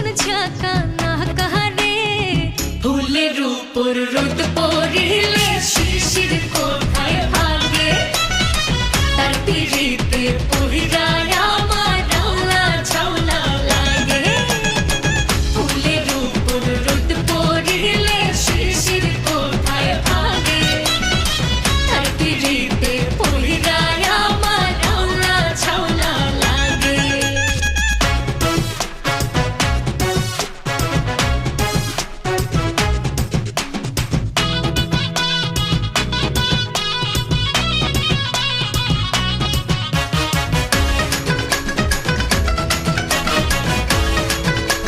মন ঝাঁকা নাকা রে ফুলের উপর রোদ পড়িলে শিশির কোথায় ভাগে তার পিড়িতে পড়িরা